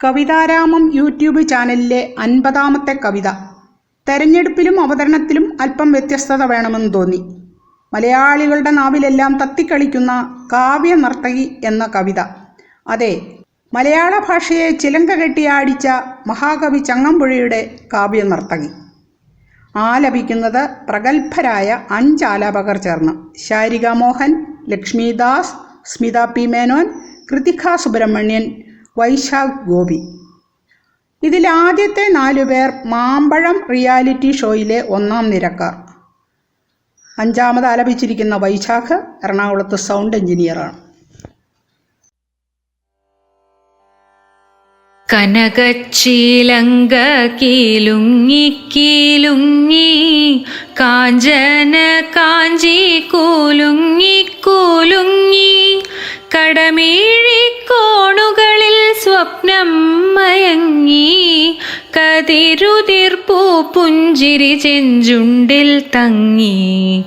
കവിതാരാമം YouTube ചാനലിലെ അൻപതാമത്തെ കവിത. തെരഞ്ഞെടുപ്പിലും അവതരണത്തിലും അല്പം വ്യത്യസ്തത വേണമെന്ന് തോന്നി. മലയാളികളുടെ നാവിലെല്ലാം തത്തിക്കളിക്കുന്ന കാവ്യ നർത്തകി എന്ന കവിത. അതെ മലയാള ഭാഷയെ ചിലങ്ക കെട്ടിയാടിച്ച മഹാകവി ചങ്ങമ്പുഴയുടെ കാവ്യ നർത്തകി ആലപിക്കുന്നത് പ്രഗത്ഭരായ അഞ്ച് ആലാപകർ ചേർന്ന്. ശാരിക മോഹൻ ലക്ഷ്മിദാസ് സ്മിത പി മേനോൻ കൃതിക സുബ്രഹ്മണ്യൻ വൈശാഖ് ഗോപി ഇതിൽ ആദ്യത്തെ നാലു പേർ മാമ്പഴം റിയാലിറ്റി ഷോയിലെ ഒന്നാം നിരക്കാർ. അഞ്ചാമത് ആലപിച്ചിരിക്കുന്ന വൈശാഖ് എറണാകുളത്ത് സൗണ്ട് എഞ്ചിനീയറാണ്. കനകച്ചീലങ്ക കീലുങ്ങി കീലുങ്ങി കാഞ്ചന കാഞ്ചി കൂലുങ്ങി കൂലുങ്ങി കടമീഴിക്കോണുകളിൽ സ്വപ്നം മയങ്ങി കതിരുതിർപ്പൂ പുഞ്ചിരി ചെഞ്ചുണ്ടിൽ തങ്ങി.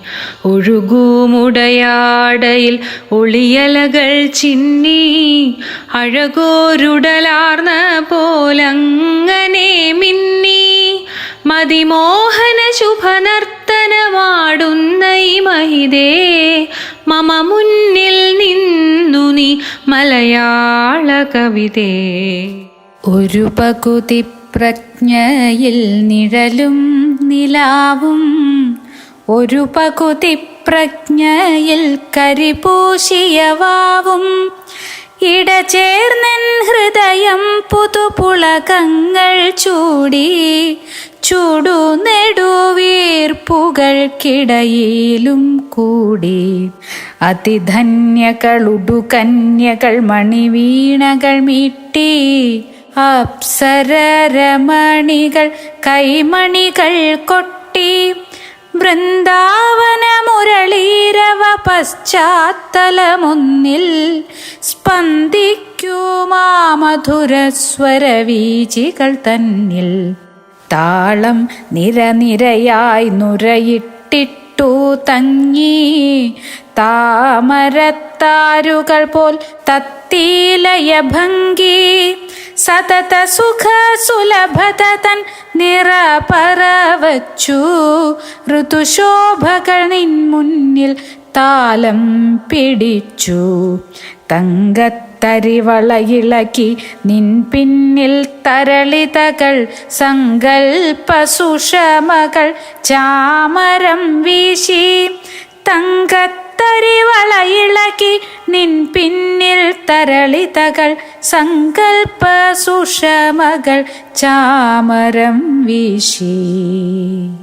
ഒഴുകൂമുടയാടയിൽ ഒളിയലകൾ ചിന്നി. അഴകോരുടലാർന്ന പോലങ്ങനെ മിന്നി. മതിമോഹന ശുഭനർത്തനമാടുന്ന ഈ മഹിതേ മമ മലയാള കവിതേ ഒരു പകുതി പ്രജ്ഞയിൽ നിഴലും നിലാവും. ഒരു പകുതി പ്രജ്ഞയിൽ കരിപൂശിയവാവും ഇടചേർന്നൻ ഹൃദയം പുതുപുളകങ്ങൾ ചൂടി ചൂടു നെടുവീർപ്പുകൾക്കിടയിലും കൂടി. അതിധന്യകളുടു കന്യകൾ മണിവീണകൾ മീട്ടി. അപ്സരരമണികൾ കൈമണികൾ കൊട്ടി. വൃന്ദാവന മുരളീരവ പശ്ചാത്തലമൊന്നിൽ സ്പന്ദിക്കുമാ മധുരസ്വരവീചികൾ തന്നിൽ. താളം നിരനിരയായി നുരയിട്ടിട്ടു തങ്ങി. താമരത്താരുകൾ പോൽ തത്തീലയഭംഗി സതത സുഖ സുലഭത തൻ നിറ പറവച്ചു. ഋതുശോഭകൾ മുന്നിൽ താലം പിടിച്ചു. തങ്കത്തരിവളയിളക്കി നിൻ പിന്നിൽ തരളിതകൾ സങ്കൽപ്പസുഷമകൾ ചാമരം വീശി. തങ്കത്തരിവളയിളക്കി നിൻ പിന്നിൽ തരളിതകൾ സങ്കൽപ്പ സുഷമകൾ ചാമരം വീശി.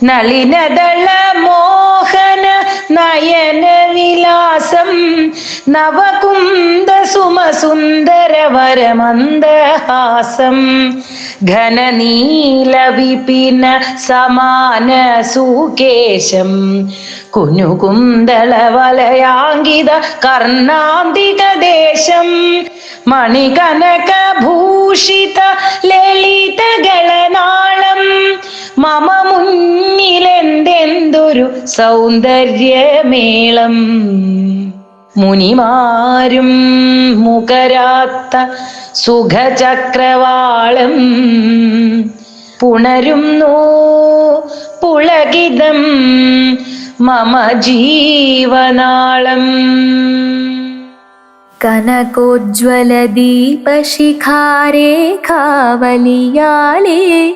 നളിനദള മോഹന നയന വിലാസം നവകുന്ദ സുമസുന്ദര വരമന്ദഹാസം ഘനനീല വിപിന സമാന സുകേശം കുഞ്ഞുകുന്തള വലയാങ്കിത കർണാന്തിക ദേശം മണികനക ഭൂഷിത ലളിത മുന്നിലെന്തെന്തൊരു സൗന്ദര്യമേളം. മുനിമാരും മുഖരാത്ത സുഖചക്രവാളം പുണരുന്നു പുളകിതം മമ ജീവനാളം. കനകോജ്വലദീപശിഖാരേഖാവലിയാളെ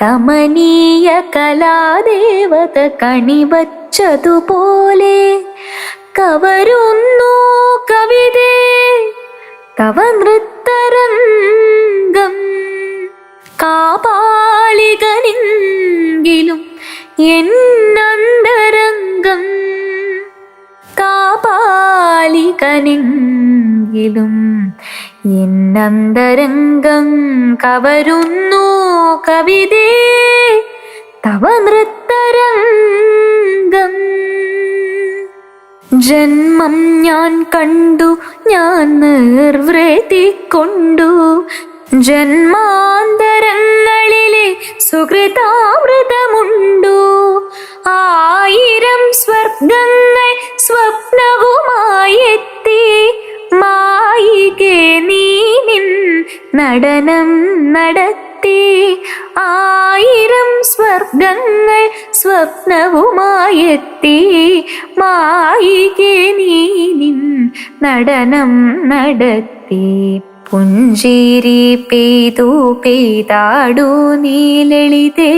കമനീയ കലാദേവത കണിവച്ചതുപോലെ കവരുന്നു കവിതേ തവ നൃത്തരംഗം. കാപാളികനെങ്കിലും എന്നന്തരംഗം കാപാലികനെങ്കിലും എന്നന്തരംഗം കവരുന്നു കവിതേ തവ നൃത്തരംഗം. ജന്മം ഞാൻ കണ്ടു ഞാൻ നിർവൃത്തി കൊണ്ടു. ജന്മാന്തരങ്ങളിലെ സുഹൃതാമൃതമുണ്ടു. ആയിരം സ്വർഗങ്ങൾ സ്വപ്നവുമായെത്തി നടനം നടത്തി ആയിരം സ്വർഗങ്ങൾ സ്വപ്നവുമായെത്തി. മായികെ നിൻ നടനം നടത്തി. പുഞ്ചിരി പെയ്തു പെയ്താടു നീലളിതേ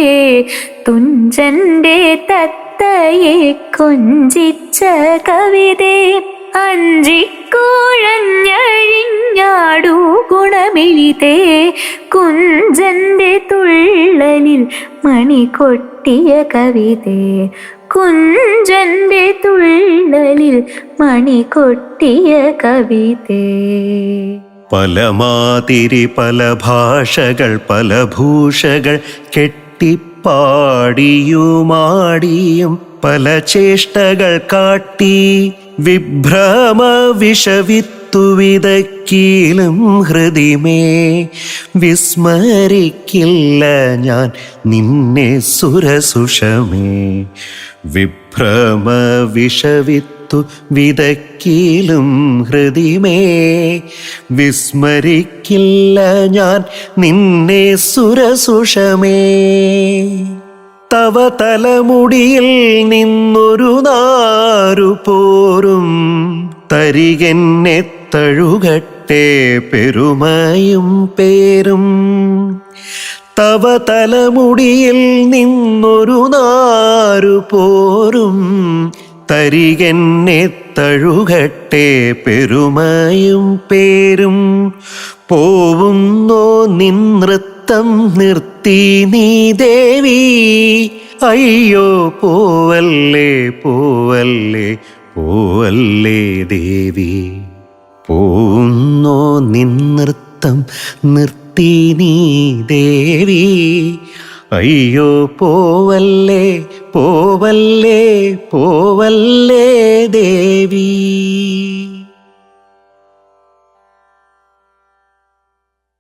തുഞ്ചന്റെ തത്തയെ കൊഞ്ചിച്ച കവിതേ. അഞ്ചിക്കുഴഞ്ഞഴിഞ്ഞാടു ഗുണമിഴിതേ. കുഞ്ചന്റെ തുള്ളലിൽ മണി കൊട്ടിയ കവിതേ. കുഞ്ചന്റെ തുള്ളലിൽ മണി കൊട്ടിയ കവിതേ. പല മാതിരി പല ഭാഷകൾ പല ഭൂഷകൾ കെട്ടിപ്പാടിയുമാടിയും പല ചേഷ്ടകൾ കാട്ടി. വിഭ്രമ വിഷവിത്തു വിതക്കീലും ഹൃദിമേ വിസ്മരിക്കില്ല ഞാൻ നിന്നെ സുരസുഷമേ. വിഭ്രമ വിഷവിത്തു വിതക്കീലും ഹൃദിമേ വിസ്മരിക്കില്ല ഞാൻ നിന്നെ സുരസുഷമേ. തവ തലമുടിയിൽ നിന്നൊരു നാരു പോരും. തരികെന്നെ തഴുകട്ടെ പെരുമയും പേരും. തവ തലമുടിയിൽ നിന്നൊരു നാരു പോരും. തരികെന്നെ തഴുകട്ടെ പെരുമയും പേരും. പോവുന്നോ നിൻ നൃത്തം നിർത്തി നീ ദേവി. അയ്യോ പോവല്ലേ പോവല്ലേ പോവല്ലേ ദേവി. പോന്നോ നിൻ നൃത്തം നിർത്തി നീ ദേവി. അയ്യോ പോവല്ലേ പോവല്ലേ പോവല്ലേ ദേവി.